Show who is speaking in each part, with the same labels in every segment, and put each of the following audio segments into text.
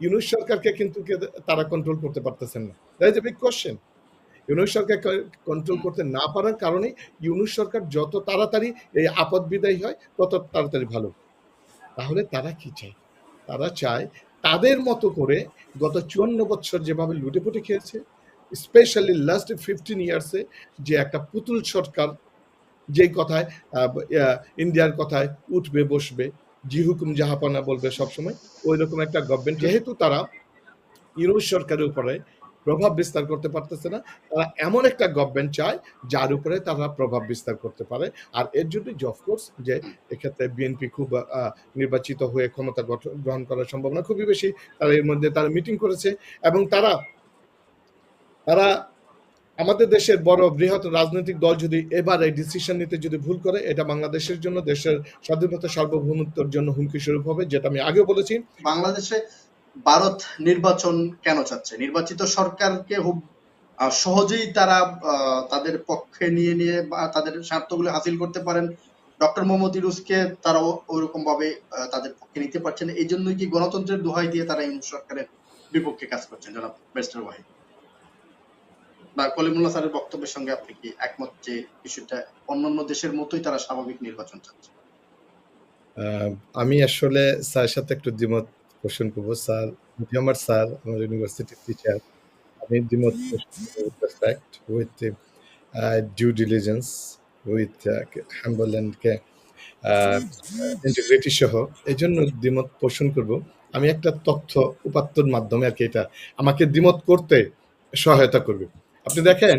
Speaker 1: ইউনুস সরকারকে কিন্তু তারা কন্ট্রোল করতে পারতেছেন না। That is a big question Yunus Sarkar control করতে না পারার কারণে ইউনুস সরকার যত তাড়াতাড়ি এই আপদ বিদায় হয়, তত তাড়াতাড়ি ভালো। তাহলে তারা কি চায়? তারা চায় তাদের মতো করে গত চুয়ান্ন বছর যেভাবে লুটেপুটে খেয়েছে স্পেশালি লাস্ট ফিফটিন ইয়ার্সে যে একটা পুতুল সরকার, যেই কথায় ইন্ডিয়ার কথায় উঠবে, বসবে জি হুকুম জাহাপানা বলবে সবসময়। ওই রকম একটা গভর্নমেন্ট যেহেতু তারা ইউরোপ সরকারের উপরে প্রভাব বিস্তার করতে পারতেছে না, তারা এমন একটা গভর্নমেন্ট চায়, যার উপরে তারা প্রভাব বিস্তার করতে পারে। আর এর জন্য অফকোর্স যে এক্ষেত্রে বিএনপি খুব নির্বাচিত হয়ে ক্ষমতা গ্রহণ করার সম্ভাবনা খুবই বেশি। তারা এর মধ্যে তারা মিটিং করেছে এবং তারা তারা আমাদের দেশের বড় বৃহৎ রাজনৈতিক দল যদি এবার এই ডিসিশন নিতে যদি ভুল করে, এটা বাংলাদেশের জন্য দেশের স্বাধীনতা সার্বভৌমত্বের জন্য হুমকি স্বরূপ হবে, যেটা আমি আগেও বলেছি।
Speaker 2: বাংলাদেশে ভারত নির্বাচন কেন চাচ্ছে? নির্বাচিত সরকারকে সহজেই তারা তাদের পক্ষে নিয়ে নিয়ে বা তাদের স্বার্থগুলো হাসিল করতে পারেন। ডক্টর মোহাম্মদ ইউনুসকে তারাও ওরকম ভাবে তাদের পক্ষে নিতে পারছেন এই জন্যই কি গণতন্ত্রের দোহাই দিয়ে তারা ইউনুস সরকারের বিপক্ষে কাজ করছেন, জনাব বেস্টার ওয়াহিদ? বা কলিমুল্লাহ স্যারের বক্তব্যের সঙ্গে আপনি কি একমত যে বিষয়টা অন্যান্য দেশের মতোই তারা স্বাভাবিক নির্বাচন চাচ্ছে?
Speaker 1: আমি আসলে স্যারের সাথে একটু দ্বিমত পোষণ করব। স্যার আমার স্যার, আমার ইউনিভার্সিটির টিচার আমি দ্বিমত fact with due diligence with humble integrity সহ। এই জন্য দ্বিমত পোষণ করব। আমি একটা তথ্য উপাত্তর মাধ্যমে আর কি এটা আমাকে দ্বিমত করতে সহায়তা করবে। আপনি দেখেন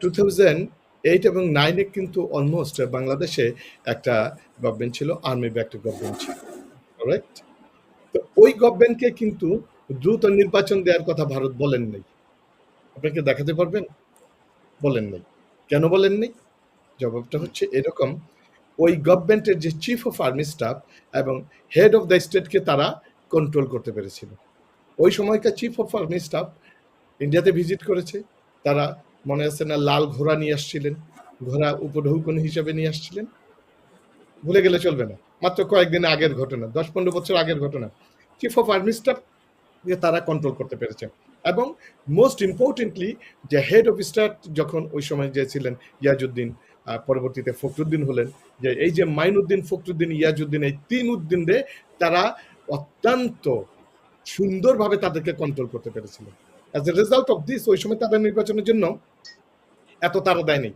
Speaker 1: টু থাউজেন্ড এইট এবং নাইনে কিন্তু অলমোস্ট বাংলাদেশে একটা গভর্নমেন্ট ছিল আর্মি ব্যাক্ট গভর্নমেন্ট ছিল রাইট তো ওই গভর্নমেন্টকে কিন্তু দ্রুত নির্বাচন দেওয়ার কথা ভারত বলেন নাই। আপনাকে দেখাতে পারবেন? বলেন নাই। কেন বলেন নাই? জবাবটা হচ্ছে এরকম, ওই গভর্নমেন্টের যে চিফ অফ আর্মি স্টাফ এবং হেড অফ দ্য স্টেটকে তারা কন্ট্রোল করতে পেরেছিল। ওই সময়কার চিফ অফ আর্মি স্টাফ ইন্ডিয়াতে ভিজিট করেছে। তারা মনে আছে না লাল ঘোড়া নিয়ে আসছিলেন, ঘোড়া উপঢৌকন হিসাবে নিয়ে আসছিলেন। ভুলে গেলে চলবে না। মাত্র কয়েকদিন আগের ঘটনা, দশ পনেরো বছর আগের ঘটনা। চিফ অফ আর্মি স্টাফ তারা কন্ট্রোল করতে পেরেছে। এবং মোস্ট ইম্পর্টেন্টলি যে হেড অফ স্টাফ যখন ওই সময় যে ছিলেন ইয়াজউদ্দিন পরবর্তীতে ফখরুদ্দিন হলেন, যে এই যে মাইনুদ্দিন ফখরুদ্দিন, ইয়াজউদ্দিন, এই তিন উদ্দিন তারা অত্যন্ত সুন্দরভাবে তাদেরকে কন্ট্রোল করতে পেরেছিল। As a result of this ওই সময় তাদের নির্বাচনের জন্য এত তারা দেয়নি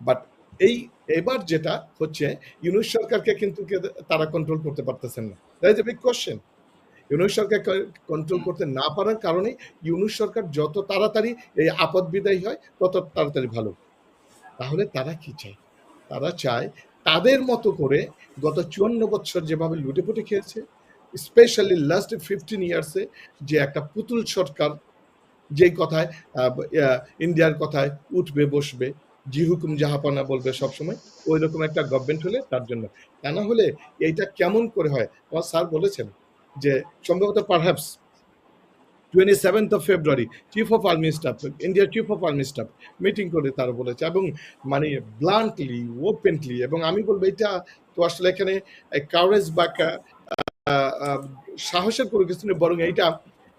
Speaker 1: বাট এই, এবার যেটা হচ্ছে, ইউনুস সরকারকে কিন্তু তারা কন্ট্রোল করতে পারতেছেন না। That is a big question Yunus Sarkar control করতে না পারার কারণে ইউনুস সরকার যত তাড়াতাড়ি এই আপদ বিদায় হয়, তত তাড়াতাড়ি ভালো। তাহলে তারা কি চায়? তারা চায় তাদের মতো করে গত চুয়ান্ন বছর যেভাবে লুটেপুটে খেয়েছে স্পেশালি লাস্ট ফিফটিন ইয়ার্সে যে একটা পুতুল সরকার যেই কথায় ইন্ডিয়ার কথায় উঠবে, বসবে, জি হুকুম জাহাপানা বলবে সবসময়, ওই রকম একটা গভর্নমেন্ট হলে তার জন্য। তা না হলে এইটা কেমন করে হয়? আমার স্যার বলেছেন যে, সম্ভবত perhaps twenty seventh of February chief of army staff ইন্ডিয়ার chief of army staff meeting করে তারা বলেছে এবং মানে ব্লান্টলি ওপেনলি এবং আমি বলব এটা তো আসলে এখানে কাউরেজ বা সাহসের কোনো কিছু নেই, বরং এইটা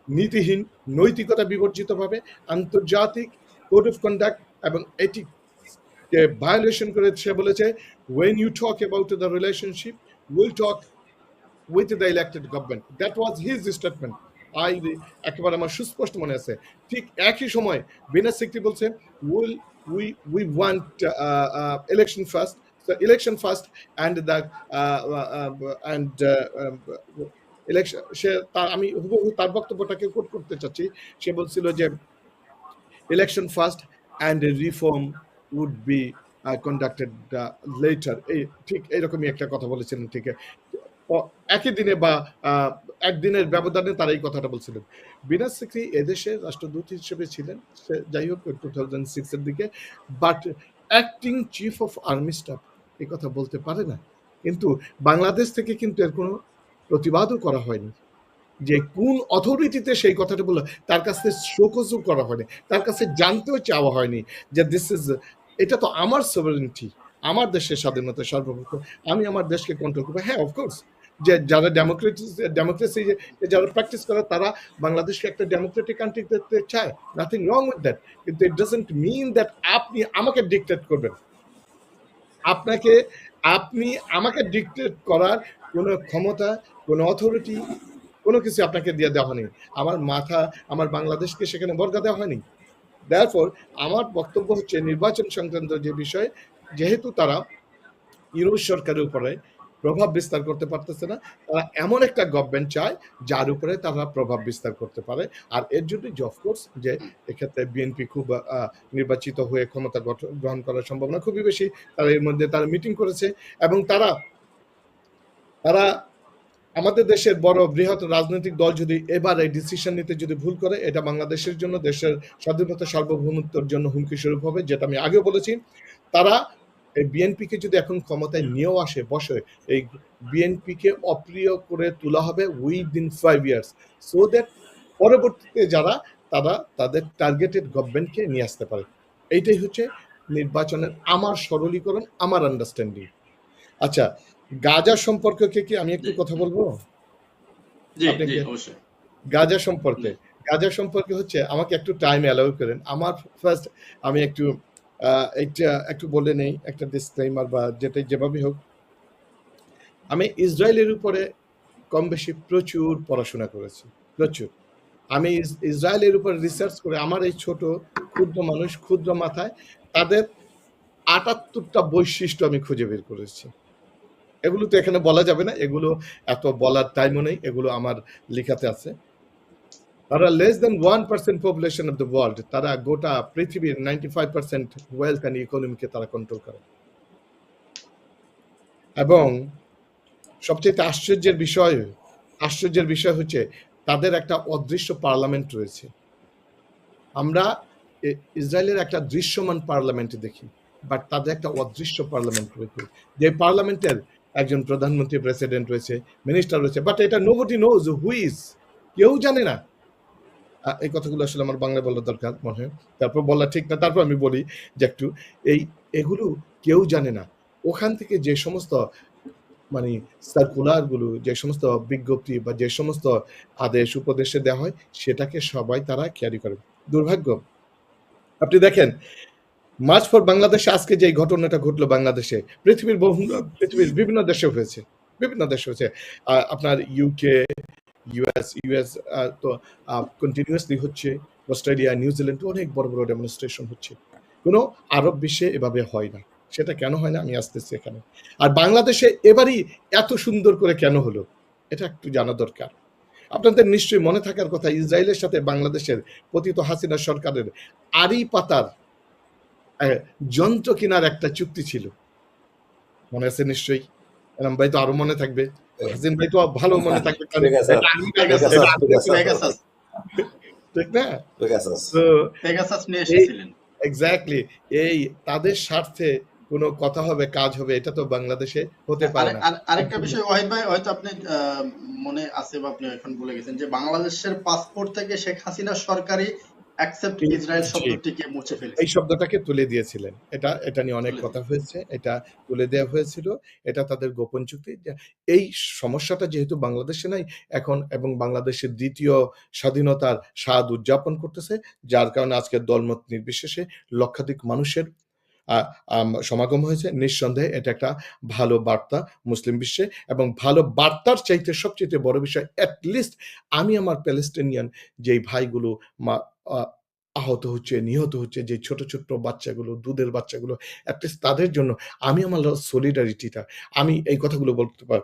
Speaker 1: নীতিহীন, নৈতিকতা বিবর্জিতভাবে আন্তর্জাতিক কোড অফ কন্ডাক্ট এবং এটিক ভায়োলেশন করে সে বলেছে। When you talk about the relationship will talk with the elected government that was his statement I একেবারে আমার সুস্পষ্ট মনে আছে। ঠিক একই সময় বিনা সিকটি বলছে will we we want election first election first and the and সে তার, আমি হুবহু তার বক্তব্যটাকে কোট করতে চাচ্ছি। সে বলছিল যে election first and reform would be conducted later এই ঠিক এইরকমই একটা কথা বলেছিলেন ঠিক একই দিনে বা একদিনের ব্যবধানে তারা এই কথাটা বলছিলেন। বিনা সিকরি এদেশের রাষ্ট্রদূত হিসেবে ছিলেন, সে যাই হোক টু থাউজেন্ড সিক্সের দিকে। But acting chief of army staff এই কথা বলতে পারে না। কিন্তু বাংলাদেশ থেকে কিন্তু এর কোনো প্রতিবাদও করা হয়নি। যে কোন অথরিটিতে সেই কথাটা বলল, তার কাছে শোকজও করা হয়নি, তার কাছে জানতেও চাওয়া হয়নি যে দিস ইজ এটা তো আমার সভারেন্টি আমার দেশের স্বাধীনতা সর্বপ্রথম আমি আমার দেশকে কন্ট্রোল করব। হ্যাঁ অফকোর্স যে যারা ডেমোক্রেসি ডেমোক্রেসি যারা প্র্যাকটিস করে, তারা বাংলাদেশকে একটা ডেমোক্রেটিক কান্ট্রি দেখতে চায়। নাথিং রং উইথ দ্যাট কিন্তু ইট ডাজেন্ট মিন দ্যাট আপনি আমাকে ডিকটেট করবেন। আপনাকে আপনি আমাকে ডিকটেট করার কোনো ক্ষমতা, কোনো অথরিটি কোনো কিছু আপনাকে দিয়ে দেওয়া হয়নি। আমার মাথা, আমার বাংলাদেশকে সেখানে বর্গা দেওয়া হয়নি। দেয়ার আমার বক্তব্য হচ্ছে নির্বাচন সংক্রান্ত যে বিষয়, যেহেতু তারা ইউরোপ সরকারের উপরে প্রভাব বিস্তার করতে পারতেছে না। তারা এমন একটা গভর্নমেন্ট চায়, যার উপরে তারা প্রভাব বিস্তার করতে পারে। আর এর জন্য অফকোর্স যে এক্ষেত্রে বিএনপি খুব নির্বাচিত হয়ে ক্ষমতা গ্রহণ করার সম্ভাবনা খুবই বেশি। তারা এর মধ্যে তারা মিটিং করেছে এবং তারা তারা আমাদের দেশের বড় বৃহৎ রাজনৈতিক দল যদি এবার এই ডিসিশন নিতে যদি ভুল করে, এটা বাংলাদেশের জন্য দেশের স্বাধীনতা সার্বভৌমত্বের জন্য হুমকি স্বরূপ হবে, যেটা আমি আগেও বলেছি। তারা এই বিএনপিকে যদি এখন ক্ষমতায় নিয়েও আসে বসে এই বিএনপিকে অপ্রিয় করে তোলা হবে within five years so that পরবর্তীতে যারা তারা তাদের টার্গেটেড গভর্নমেন্টকে নিয়ে আসতে পারে। এইটাই হচ্ছে নির্বাচনের আমার সরলীকরণ আমার আন্ডারস্ট্যান্ডিং আচ্ছা গাজা সম্পর্কে কি আমি একটু কথা বলব?
Speaker 2: জি জি অবশ্যই।
Speaker 1: গাজা সম্পর্কে। গাজা সম্পর্কে হচ্ছে আমাকে একটু টাইম অ্যালাউ করেন। আমার ফার্স্ট আমি একটু এটা একটু বলে নেই, একটা ডিসক্লেমার বা যেটা যেভাবে হোক, আমি ইসরায়েলের উপরে কম বেশি প্রচুর পড়াশোনা করেছি, প্রচুর। আমি ইসরায়েলের উপর রিসার্চ করে আমার এই ছোট ক্ষুদ্র মানুষ, ক্ষুদ্র মাথায় তাদের আটাত্তরটা বৈশিষ্ট্য আমি খুঁজে বের করেছি। এগুলো তো এখানে বলা যাবে না, এগুলো এত বলার টাইমও নেই, এগুলো আমার লেখাতে আছে। তারা less than one percent population of the world তারা গোটা পৃথিবীর ninety five percent wealth and ইকোনমিকে তারা কন্ট্রোল করে। এবং সবচেয়ে আশ্চর্যের বিষয় আশ্চর্যের বিষয় হচ্ছে তাদের একটা অদৃশ্য পার্লামেন্ট রয়েছে। আমরা ইসরায়েলের একটা দৃশ্যমান পার্লামেন্ট দেখি বাট তাদের একটা অদৃশ্য পার্লামেন্ট রয়েছে যে পার্লামেন্টের একজন প্রধানমন্ত্রী প্রেসিডেন্ট রয়েছে মিনিস্টার রয়েছে বাট এটা নোবডি নোজ হুইজ কেউ জানে না। এই কথাগুলো আসলে আমার বাংলা বলার দরকার মনে হয়। তারপর বলা ঠিক না, তারপর আমি বলি যে একটু এই এগুলো কেউ জানে না। ওখান থেকে যে সমস্ত মানে সার্কুলারগুলো যে সমস্ত বিজ্ঞপ্তি বা যে সমস্ত আদেশ, উপদেশে দেওয়া হয়, সেটাকে সবাই তারা ক্যারি করে। দুর্ভাগ্য। আপনি দেখেন, মার্চ ফর বাংলাদেশে আজকে যে ঘটনাটা ঘটলো বাংলাদেশে, পৃথিবীর বহু, পৃথিবীর বিভিন্ন দেশে হয়েছে। বিভিন্ন দেশে হয়েছে। আপনার ইউকে ইউএস ইউএস তো কন্টিনিউয়াসলি হচ্ছে অস্ট্রেলিয়া নিউজিল্যান্ড অনেক বড় বড় ডেমনস্ট্রেশন হচ্ছে। কোনো আরব বিশ্বে এভাবে হয় না। সেটা কেন হয় না? আমি আসতেছি এখানে। আর বাংলাদেশে এবারই এত সুন্দর করে কেন হলো? এটা একটু জানা দরকার। আপনাদের নিশ্চয়ই মনে থাকার কথা, ইসরায়েলের সাথে বাংলাদেশের পতিত হাসিনা সরকারের আড়ি পাতার যন্ত্র কেনার একটা চুক্তি ছিল। মনে আছে নিশ্চয়ই? এরম ভাই তো আরও মনে থাকবে। হাসিন ভাই তো ভালো মনে থাকবে কারণ
Speaker 3: ঠিক আছে।
Speaker 1: এটা আমি
Speaker 3: ঠিক আছে,
Speaker 1: এটা
Speaker 3: ঠিক আছে।
Speaker 2: পেগাসাস
Speaker 1: না?
Speaker 2: পেগাসাস নিয়ে এসেছিলেন।
Speaker 1: এক্স্যাক্টলি এই তাদের স্বার্থে কোনো কথা হবে কাজ হবে এটা তো বাংলাদেশে হতে পারে না।
Speaker 2: আর- আরেকটা বিষয় ওয়াহিদ ভাই হয়তো আপনি আহ, মনে আছে বা আপনি এখন বলে গেছেন যে বাংলাদেশের পাসপোর্ট থেকে শেখ হাসিনা সরকারি অ্যাকসেপ্ট ইসরায়েল শব্দটিকে মুছে ফেলেছে।
Speaker 1: এই শব্দটাকে তুলে দিয়েছিলেন। এটা এটা নিয়ে অনেক
Speaker 2: তুলে
Speaker 1: কথা হয়েছে। এটা তুলে দেওয়া হয়েছিল। এটা তাদের গোপন চুক্তি। এই সমস্যাটা যেহেতু বাংলাদেশে নাই এখন এবং বাংলাদেশের দ্বিতীয় স্বাধীনতার স্বাদ উদযাপন করতেছে যার কারণে আজকে দলমত নির্বিশেষে লক্ষাধিক মানুষের সমাগম হয়েছে। নিঃসন্দেহে এটা একটা ভালো বার্তা মুসলিম বিশ্বে এবং ভালো বার্তার চাইতে সবচেয়ে বড় বিষয় অ্যাটলিস্ট আমি আমার প্যালেস্টিনিয়ান যেই ভাইগুলো মা- আহত হচ্ছে, নিহত হচ্ছে, যে ছোট ছোট বাচ্চাগুলো, দুধের বাচ্চাগুলো অ্যাটলিস্ট তাদের জন্য আমি আমার সলিডারিটিটা আমি এই কথাগুলো বলতে পার